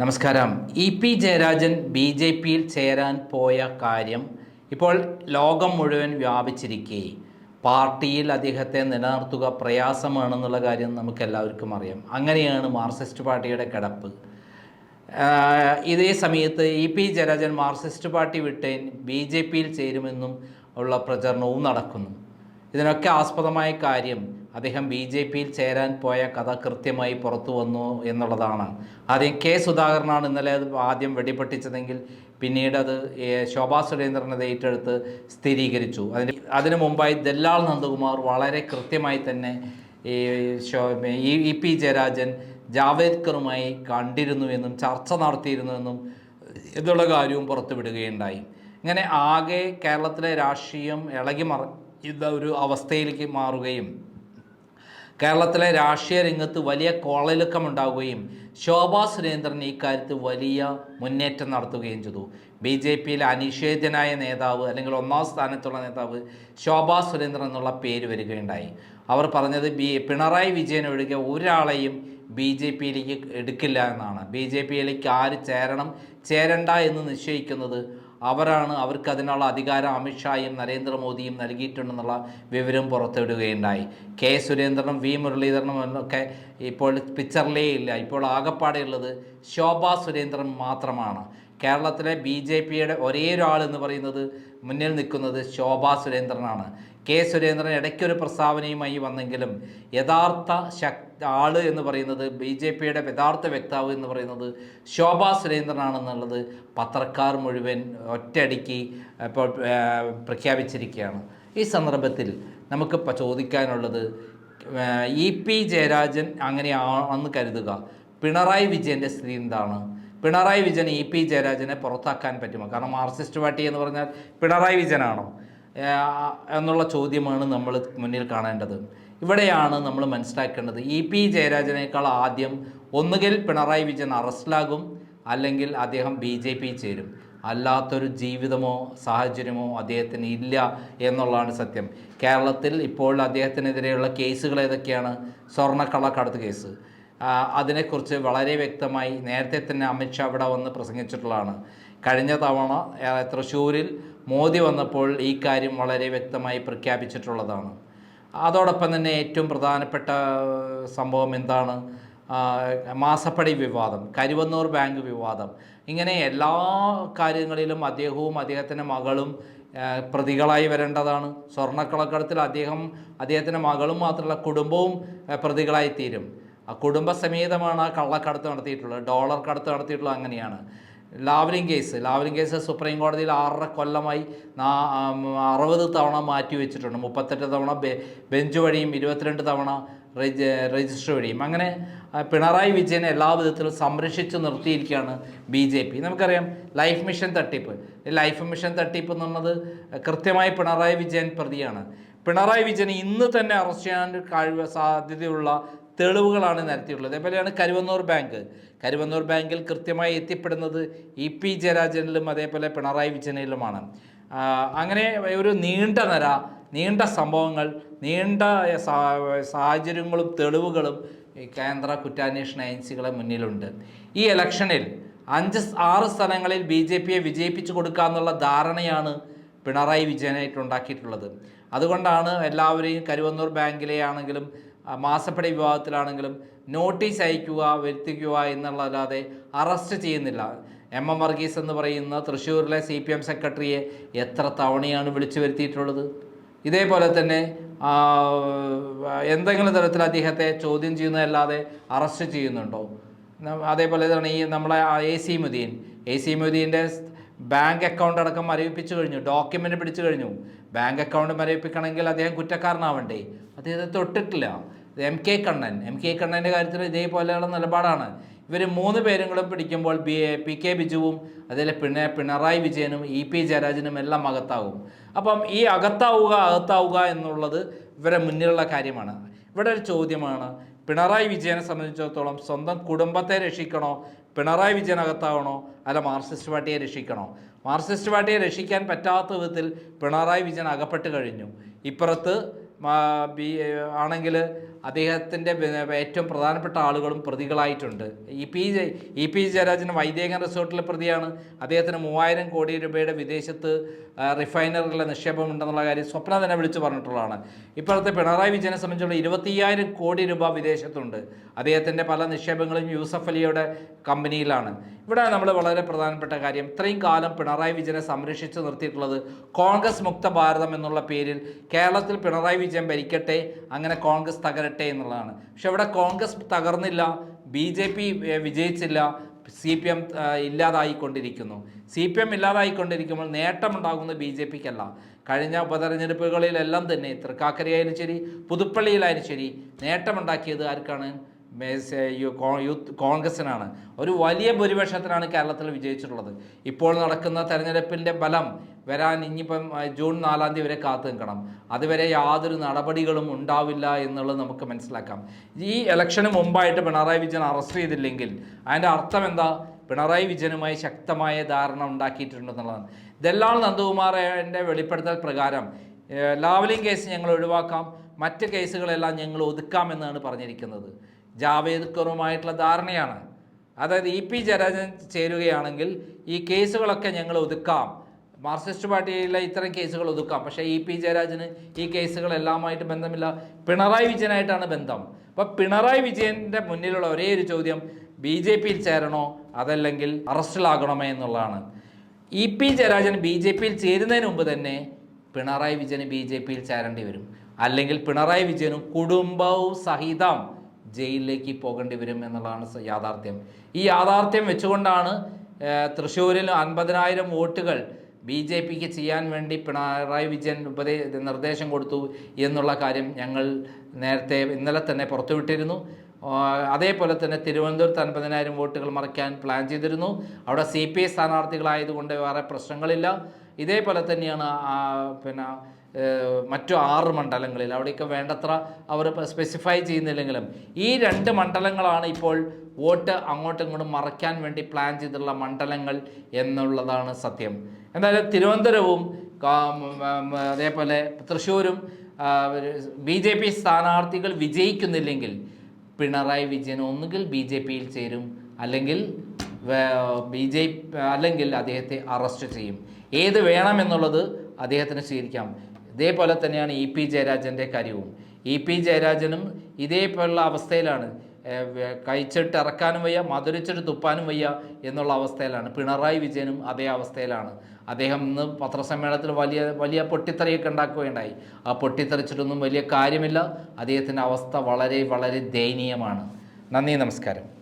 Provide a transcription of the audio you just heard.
നമസ്കാരം. E P Jayarajan B J പിയിൽ ചേരാൻ പോയ കാര്യം ഇപ്പോൾ ലോകം മുഴുവൻ വ്യാപിച്ചിരിക്കെ. പാർട്ടിയിൽ അദ്ദേഹത്തെ നിലനിർത്തുക പ്രയാസമാണെന്നുള്ള കാര്യം നമുക്ക് എല്ലാവർക്കും അറിയാം. അങ്ങനെയാണ് മാർക്സിസ്റ്റ് പാർട്ടിയുടെ കിടപ്പ്. ഇതേ സമയത്ത് E P Jayarajan Marxist party വിട്ട് ബി ജെ പിയിൽ ചേരുമെന്നും ഉള്ള പ്രചരണവും നടക്കുന്നു. ഇതിനൊക്കെ ആസ്പദമായ കാര്യം അദ്ദേഹം ബി ജെ പിയിൽ ചേരാൻ പോയ കഥ കൃത്യമായി പുറത്തു വന്നു എന്നുള്ളതാണ്. ആദ്യം കെ സുധാകരനാണ് ഇന്നലെ അത് ആദ്യം വെടിപൊട്ടിച്ചതെങ്കിൽ പിന്നീട് അത് ശോഭാ സുരേന്ദ്രനത് ഏറ്റെടുത്ത് സ്ഥിരീകരിച്ചു. അതിന് അതിനു മുമ്പായി ദല്ലാൾ നന്ദകുമാർ വളരെ കൃത്യമായി തന്നെ ഈ ഇ പി ജയരാജൻ ജാവേദ്കറുമായി കണ്ടിരുന്നുവെന്നും ചർച്ച നടത്തിയിരുന്നുവെന്നും എന്നുള്ള കാര്യവും പുറത്തുവിടുകയുണ്ടായി ഇങ്ങനെ ആകെ കേരളത്തിലെ രാഷ്ട്രീയം ഇളകി മറ ഇത ഒരു അവസ്ഥയിലേക്ക് മാറുകയും കേരളത്തിലെ രാഷ്ട്രീയ രംഗത്ത് വലിയ കോളലുക്കം ഉണ്ടാവുകയും ശോഭാ സുരേന്ദ്രൻ ഇക്കാര്യത്തിൽ വലിയ മുന്നേറ്റം നടത്തുകയും ചെയ്തു. ബി ജെ പിയിലെ അനിഷേധ്യനായ നേതാവ് അല്ലെങ്കിൽ ഒന്നാം സ്ഥാനത്തുള്ള നേതാവ് ശോഭാ സുരേന്ദ്രൻ എന്നുള്ള പേര് വരികയുണ്ടായി. അവർ പറഞ്ഞത് ബി പിണറായി വിജയൻ ഒഴികെ ഒരാളെയും ബി ജെ പിയിലേക്ക് എടുക്കില്ല എന്നാണ്. ബി ജെ പിയിലേക്ക് ആര് ചേരണം ചേരണ്ട എന്ന് നിശ്ചയിക്കുന്നത് അവരാണ് അവർക്ക് അതിനുള്ള അധികാരം അമിത്ഷായും നരേന്ദ്രമോദിയും നൽകിയിട്ടുണ്ടെന്നുള്ള വിവരം പുറത്തുവിടുകയുണ്ടായി. കെ സുരേന്ദ്രനും വി മുരളീധരനും എന്നൊക്കെ ഇപ്പോൾ പിക്ചറിലേ ഇല്ല. ഇപ്പോൾ ആകപ്പാടെയുള്ളത് ശോഭ സുരേന്ദ്രൻ മാത്രമാണ്. കേരളത്തിലെ ബി ജെ പിയുടെ ഒരേ ഒരാൾ എന്ന് പറയുന്നത് മുന്നിൽ നിൽക്കുന്നത് ശോഭ സുരേന്ദ്രനാണ്. കെ സുരേന്ദ്രൻ ഇടയ്ക്കൊരു പ്രസ്താവനയുമായി വന്നെങ്കിലും യഥാർത്ഥ ശക് ആൾ എന്ന് പറയുന്നത് ബി ജെ പിയുടെ യഥാർത്ഥ വ്യക്താവ് എന്ന് പറയുന്നത് ശോഭാ സുരേന്ദ്രനാണെന്നുള്ളത് പത്രക്കാർ മുഴുവൻ ഒറ്റയടിക്ക് ഇപ്പോൾ പ്രഖ്യാപിച്ചിരിക്കുകയാണ്. ഈ സന്ദർഭത്തിൽ നമുക്ക് ചോദിക്കാനുള്ളത് ഇ പി ജയരാജൻ അങ്ങനെയാണെന്ന് കരുതുക. പിണറായി വിജയന്റെ സ്ഥിതി എന്താണ്? പിണറായി വിജയൻ ഇ പി ജയരാജനെ പുറത്താക്കാൻ പറ്റുമോ? കാരണം മാർക്സിസ്റ്റ് പാർട്ടി എന്ന് പറഞ്ഞാൽ പിണറായി വിജയനാണോ? എന്നുള്ള ചോദ്യമാണ് നമ്മൾ മുന്നിൽ കാണേണ്ടത്. ഇവിടെയാണ് നമ്മൾ മനസ്സിലാക്കേണ്ടത്. ഇ പി ജയരാജനേക്കാൾ ആദ്യം ഒന്നുകിൽ പിണറായി വിജയൻ അറസ്റ്റിലാകും അല്ലെങ്കിൽ അദ്ദേഹം ബി ജെ പി ചേരും. അല്ലാത്തൊരു ജീവിതമോ സാഹചര്യമോ അദ്ദേഹത്തിന് ഇല്ല എന്നുള്ളതാണ് സത്യം. കേരളത്തിൽ ഇപ്പോൾ അദ്ദേഹത്തിനെതിരെയുള്ള കേസുകൾ ഏതൊക്കെയാണ്? സ്വർണക്കള്ളക്കടത്ത് കേസ്. അതിനെക്കുറിച്ച് വളരെ വ്യക്തമായി നേരത്തെ തന്നെ അമിത്ഷാ അവിടെ വന്ന് പ്രസംഗിച്ചിട്ടുള്ളതാണ്. കഴിഞ്ഞ തവണ തൃശ്ശൂരിൽ മോദി വന്നപ്പോൾ ഈ കാര്യം വളരെ വ്യക്തമായി പ്രഖ്യാപിച്ചിട്ടുള്ളതാണ്. അതോടൊപ്പം തന്നെ ഏറ്റവും പ്രധാനപ്പെട്ട സംഭവം എന്താണ്? മാസപ്പടി വിവാദം കരുവന്നൂർ ബാങ്ക് വിവാദം. ഇങ്ങനെ എല്ലാ കാര്യങ്ങളിലും അദ്ദേഹവും അദ്ദേഹത്തിന്റെ മകളും പ്രതികളായി വരേണ്ടതാണ്. സ്വർണക്കളക്കടത്തിൽ അദ്ദേഹം അദ്ദേഹത്തിന്റെ മകളും മാത്രമല്ല കുടുംബവും പ്രതികളായി തീരും. ആ കുടുംബസമേതമാണ് ആ കള്ളക്കടത്ത് നടത്തിയിട്ടുള്ളത് ഡോളർ കടത്ത് നടത്തിയിട്ടുള്ളത് അങ്ങനെയാണ്. Lavalin case. Lavalin case supreme കോടതിയിൽ ആറര കൊല്ലമായി അറുപത് തവണ മാറ്റി വെച്ചിട്ടുണ്ട്. മുപ്പത്തെട്ട് തവണ ബെഞ്ച് വഴിയും ഇരുപത്തിരണ്ട് തവണ രജി രജിസ്റ്റർ വഴിയും. അങ്ങനെ പിണറായി വിജയനെ എല്ലാ വിധത്തിലും സംരക്ഷിച്ച് നിർത്തിയിരിക്കുകയാണ് ബി ജെ പി. നമുക്കറിയാം ലൈഫ് മിഷൻ തട്ടിപ്പ്. ലൈഫ് മിഷൻ തട്ടിപ്പ് എന്നുള്ളത് കൃത്യമായി പിണറായി വിജയൻ പ്രതിയാണ്. പിണറായി വിജയൻ ഇന്ന് തന്നെ അറസ്റ്റ് ചെയ്യാൻ കഴിവ് സാധ്യതയുള്ള തെളിവുകളാണ് നിരത്തിയിട്ടുള്ളത്. അതേപോലെയാണ് കരുവന്നൂർ ബാങ്ക്. കരുവന്നൂർ ബാങ്കിൽ കൃത്യമായി എത്തിപ്പെടുന്നത് ഇ പി ജയരാജനിലും അതേപോലെ പിണറായി വിജയനിലുമാണ്. അങ്ങനെ ഒരു നീണ്ട നിര നീണ്ട സംഭവങ്ങൾ നീണ്ട സാഹചര്യങ്ങളും തെളിവുകളും കേന്ദ്ര കുറ്റാന്വേഷണ ഏജൻസികളെ മുന്നിലുണ്ട്. ഈ ഇലക്ഷനിൽ അഞ്ച് ആറ് സ്ഥലങ്ങളിൽ ബി ജെ പിയെ വിജയിപ്പിച്ചു കൊടുക്കാന്നുള്ള ധാരണയാണ് പിണറായി വിജയനായിട്ട് ഉണ്ടാക്കിയിട്ടുള്ളത്. അതുകൊണ്ടാണ് എല്ലാവരെയും കരുവന്നൂർ ബാങ്കിലെ ആണെങ്കിലും മാസപ്പടി വിഭാഗത്തിലാണെങ്കിലും നോട്ടീസ് അയക്കുക വരുത്തിക്കുക എന്നുള്ളതല്ലാതെ അറസ്റ്റ് ചെയ്യുന്നില്ല. എം എം വർഗീസ് എന്ന് പറയുന്ന തൃശ്ശൂരിലെ സി പി എം സെക്രട്ടറിയെ എത്ര തവണയാണ് വിളിച്ചു വരുത്തിയിട്ടുള്ളത്? ഇതേപോലെ തന്നെ എന്തെങ്കിലും തരത്തിൽ അദ്ദേഹത്തെ ചോദ്യം ചെയ്യുന്നതല്ലാതെ അറസ്റ്റ് ചെയ്യുന്നുണ്ടോ? അതേപോലെ തന്നെ ഈ നമ്മളെ A C Moideen. A C മുദീന്റെ bank account അടക്കം മരവിപ്പിച്ചു കഴിഞ്ഞു ഡോക്യുമെന്റ് പിടിച്ചു കഴിഞ്ഞു. ബാങ്ക് അക്കൗണ്ട് മരവിപ്പിക്കണമെങ്കിൽ അദ്ദേഹം കുറ്റക്കാരനാവണ്ടേ? അദ്ദേഹത്തെ തൊട്ടിട്ടില്ല. M K Kannan M K കണ്ണന്റെ കാര്യത്തിൽ ഇതേപോലെയുള്ള നിലപാടാണ്. ഇവർ മൂന്ന് പേരും കൂടെ പിടിക്കുമ്പോൾ ബി പി കെ ബിജുവും അതേപോലെ പിണ പിണറായി വിജയനും ഇ പി ജയരാജനും എല്ലാം അകത്താവും. അപ്പം ഈ അകത്താവുക അകത്താവുക എന്നുള്ളത് ഇവരെ മുന്നിലുള്ള കാര്യമാണ്. ഇവിടെ ഒരു ചോദ്യമാണ്. പിണറായി വിജയനെ സംബന്ധിച്ചിടത്തോളം സ്വന്തം കുടുംബത്തെ രക്ഷിക്കണോ? പിണറായി വിജയൻ അകത്താവണോ? അല്ല മാർക്സിസ്റ്റ് പാർട്ടിയെ രക്ഷിക്കണോ? മാർക്സിസ്റ്റ് പാർട്ടിയെ രക്ഷിക്കാൻ പറ്റാത്ത വിധത്തിൽ പിണറായി വിജയൻ അകപ്പെട്ട് കഴിഞ്ഞു. ഇപ്പുറത്ത് ആണെങ്കിൽ അദ്ദേഹത്തിന്റെ ഏറ്റവും പ്രധാനപ്പെട്ട ആളുകളും പ്രതികളായിട്ടുണ്ട്. E P E P Jayarajan Vaidekan റിസോർട്ടിലെ പ്രതിയാണ്. അദ്ദേഹത്തിന് മൂവായിരം കോടി രൂപയുടെ വിദേശത്ത് റിഫൈനറിലെ നിക്ഷേപം ഉണ്ടെന്നുള്ള കാര്യം സ്വപ്ന തന്നെ വിളിച്ചു പറഞ്ഞിട്ടുള്ളതാണ്. ഇപ്പോഴത്തെ പിണറായി വിജയനെ സംബന്ധിച്ചുള്ള ഇരുപത്തിയ്യായിരം കോടി രൂപ വിദേശത്തുണ്ട്. അദ്ദേഹത്തിന്റെ പല നിക്ഷേപങ്ങളും യൂസഫ് അലിയുടെ കമ്പനിയിലാണ്. ഇവിടെ നമ്മൾ വളരെ പ്രധാനപ്പെട്ട കാര്യം ഇത്രയും കാലം പിണറായി വിജയനെ സംരക്ഷിച്ചു നിർത്തിയിട്ടുള്ളത് കോൺഗ്രസ് മുക്ത ഭാരതം എന്നുള്ള പേരിൽ കേരളത്തിൽ പിണറായി വിജയൻ ഭരിക്കട്ടെ അങ്ങനെ കോൺഗ്രസ് തകരട്ടെ എന്നുള്ളതാണ്. പക്ഷെ അവിടെ കോൺഗ്രസ് തകർന്നില്ല ബി ജെ പി വിജയിച്ചില്ല സി പി എം ഇല്ലാതായിക്കൊണ്ടിരിക്കുന്നു. സി പി എം ഇല്ലാതായിക്കൊണ്ടിരിക്കുമ്പോൾ നേട്ടമുണ്ടാകുന്നത് ബി ജെ പിക്കല്ല. കഴിഞ്ഞ ഉപതെരഞ്ഞെടുപ്പുകളിലെല്ലാം തന്നെ തൃക്കാക്കരയായാലും ശരി പുതുപ്പള്ളിയിലായാലും ശരി നേട്ടമുണ്ടാക്കിയത് ആർക്കാണ്? യൂത്ത് കോൺഗ്രസിനാണ്. ഒരു വലിയ ഭൂരിപക്ഷത്തിനാണ് കേരളത്തിൽ വിജയിച്ചിട്ടുള്ളത്. ഇപ്പോൾ നടക്കുന്ന തെരഞ്ഞെടുപ്പിന്റെ ബലം വരാൻ ഇനിയിപ്പം ജൂൺ നാലാം തീയതി വരെ കാത്തു നിൽക്കണം. അതുവരെ യാതൊരു നടപടികളും ഉണ്ടാവില്ല എന്നുള്ളത് നമുക്ക് മനസ്സിലാക്കാം. ഈ ഇലക്ഷന് മുമ്പായിട്ട് പിണറായി വിജയൻ അറസ്റ്റ് ചെയ്തില്ലെങ്കിൽ അതിന്റെ അർത്ഥം എന്താ? പിണറായി വിജയനുമായി ശക്തമായ ധാരണ ഉണ്ടാക്കിയിട്ടുണ്ടെന്നുള്ളതാണ് ദല്ലാൾ നന്ദകുമാറിന്റെ വെളിപ്പെടുത്തൽ പ്രകാരം ലാവലിംഗ് കേസ് ഞങ്ങൾ ഒഴിവാക്കാം. മറ്റ് കേസുകളെല്ലാം ഞങ്ങൾ ഒതുക്കാമെന്നാണ് പറഞ്ഞിരിക്കുന്നത്. ജാവേദ് ഖറുമായിട്ടുള്ള ധാരണയാണ്. അതായത് ഇ പി ജയരാജൻ ചേരുകയാണെങ്കിൽ ഈ കേസുകളൊക്കെ ഞങ്ങൾ ഒതുക്കാം. മാർക്സിസ്റ്റ് പാർട്ടിയിലെ ഇത്തരം കേസുകൾ ഒതുക്കാം. പക്ഷേ ഇ പി ജയരാജന് ഈ കേസുകളെല്ലാമായിട്ട് ബന്ധമില്ല. പിണറായി വിജയനായിട്ടാണ് ബന്ധം. അപ്പോൾ പിണറായി വിജയന്റെ മുന്നിലുള്ള ഒരേ ഒരു ചോദ്യം ബി ജെ പിയിൽ ചേരണോ? അതല്ലെങ്കിൽ അറസ്റ്റിലാകണമോ എന്നുള്ളതാണ്. E P Jayarajan B J പിയിൽ ചേരുന്നതിന് മുമ്പ് തന്നെ പിണറായി വിജയന് ബി ജെ പിയിൽ ചേരേണ്ടി വരും. അല്ലെങ്കിൽ പിണറായി വിജയനും കുടുംബവും സഹിതം ജയിലിലേക്ക് പോകേണ്ടി വരും എന്നുള്ളതാണ് യാഥാർത്ഥ്യം. ഈ യാഥാർത്ഥ്യം വെച്ചുകൊണ്ടാണ് തൃശ്ശൂരിൽ അൻപതിനായിരം വോട്ടുകൾ ബി ജെ പിക്ക് ചെയ്യാൻ വേണ്ടി പിണറായി വിജയൻ ഉപദേ നിർദ്ദേശം കൊടുത്തു എന്നുള്ള കാര്യം ഞങ്ങൾ നേരത്തെ ഇന്നലെ തന്നെ പുറത്തുവിട്ടിരുന്നു. അതേപോലെ തന്നെ തിരുവനന്തപുരത്ത് അൻപതിനായിരം വോട്ടുകൾ മറിക്കാൻ പ്ലാൻ ചെയ്തിരുന്നു. അവിടെ സി പി ഐ സ്ഥാനാർത്ഥികളായതുകൊണ്ട് വേറെ പ്രശ്നങ്ങളില്ല. ഇതേപോലെ തന്നെയാണ് പിന്നെ മറ്റു ആറ് മണ്ഡലങ്ങളിൽ. അവിടെയൊക്കെ വേണ്ടത്ര അവർ സ്പെസിഫൈ ചെയ്യുന്നില്ലെങ്കിലും ഈ രണ്ട് മണ്ഡലങ്ങളാണ് ഇപ്പോൾ വോട്ട് അങ്ങോട്ടും ഇങ്ങോട്ടും മറയ്ക്കാൻ വേണ്ടി പ്ലാൻ ചെയ്തിട്ടുള്ള മണ്ഡലങ്ങൾ എന്നുള്ളതാണ് സത്യം. എന്തായാലും തിരുവനന്തപുരവും അതേപോലെ തൃശ്ശൂരും ബി ജെ പി സ്ഥാനാർത്ഥികൾ വിജയിക്കുന്നില്ലെങ്കിൽ പിണറായി വിജയൻ ഒന്നുകിൽ ബി ജെ പിയിൽ ചേരും അല്ലെങ്കിൽ ബി ജെ അല്ലെങ്കിൽ അദ്ദേഹത്തെ അറസ്റ്റ് ചെയ്യും. ഏത് വേണമെന്നുള്ളത് അദ്ദേഹത്തിന് സ്വീകരിക്കാം. ഇതേപോലെ തന്നെയാണ് ഇ പി ജയരാജന്റെ കാര്യവും. ഇ പി ജയരാജനും ഇതേപോലുള്ള അവസ്ഥയിലാണ്. കഴിച്ചിട്ട് ഇറക്കാനും വയ്യ മധുരിച്ചിട്ട് തുപ്പാനും വയ്യ എന്നുള്ള അവസ്ഥയിലാണ്. പിണറായി വിജയനും അതേ അവസ്ഥയിലാണ്. അദ്ദേഹം ഇന്ന് പത്രസമ്മേളനത്തിൽ വലിയ വലിയ പൊട്ടിത്തെറിയൊക്കെ ഉണ്ടാക്കുകയുണ്ടായി. ആ പൊട്ടിത്തെറിച്ചിട്ടൊന്നും വലിയ കാര്യമില്ല. അദ്ദേഹത്തിന്റെ അവസ്ഥ വളരെ വളരെ ദയനീയമാണ്. നന്ദി നമസ്കാരം.